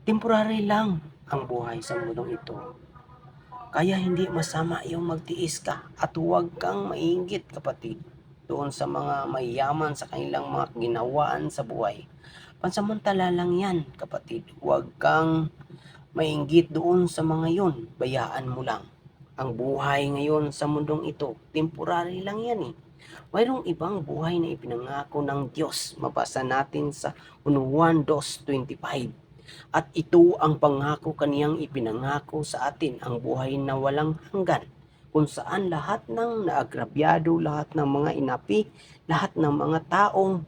Temporary lang ang buhay sa mundong ito. Kaya hindi masama yung magtiis ka at huwag kang mainggit kapatid doon sa mga mayayaman sa kanilang mga ginawaan sa buhay. Pansamantala lang yan kapatid. Huwag kang mainggit doon sa mga yon. Bayaan mo lang. Ang buhay ngayon sa mundong ito, temporary lang yan eh. Mayroong ibang buhay na ipinangako ng Diyos. Mabasa natin sa 1 2.25. At ito ang pangako kaniyang ipinangako sa atin, ang buhay na walang hanggan, kung saan lahat ng naagrabyado, lahat ng mga inapi, lahat ng mga taong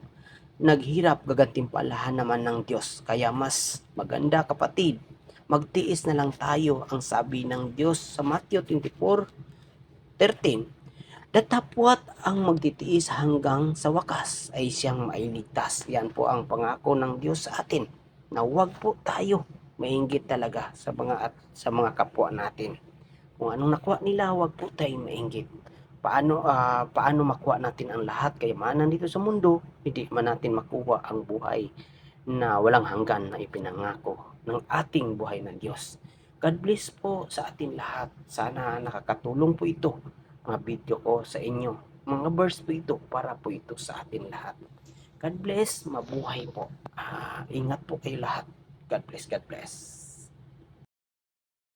naghirap gagantimpalahan naman ng Diyos. Kaya mas maganda kapatid, magtiis na lang tayo ang sabi ng Diyos sa Matthew 24:13. Datapwat ang magtitiis hanggang sa wakas ay siyang mailigtas. Yan po ang pangako ng Diyos sa atin na huwag po tayo mainggit talaga sa mga at sa mga kapwa natin. Kung anong nakuha nila, huwag po tayo mainggit. Paano ah, paano makuha natin ang lahat kayamanan dito sa mundo, hindi man natin makuha ang buhay na walang hanggan na ipinangako ng ating buhay ng Diyos. God bless po sa atin lahat. Sana nakakatulong po ito mga video ko sa inyo. Mga verse po ito para po ito sa atin lahat. God bless, mabuhay po. Ah, ingat po kayo lahat. God bless, God bless.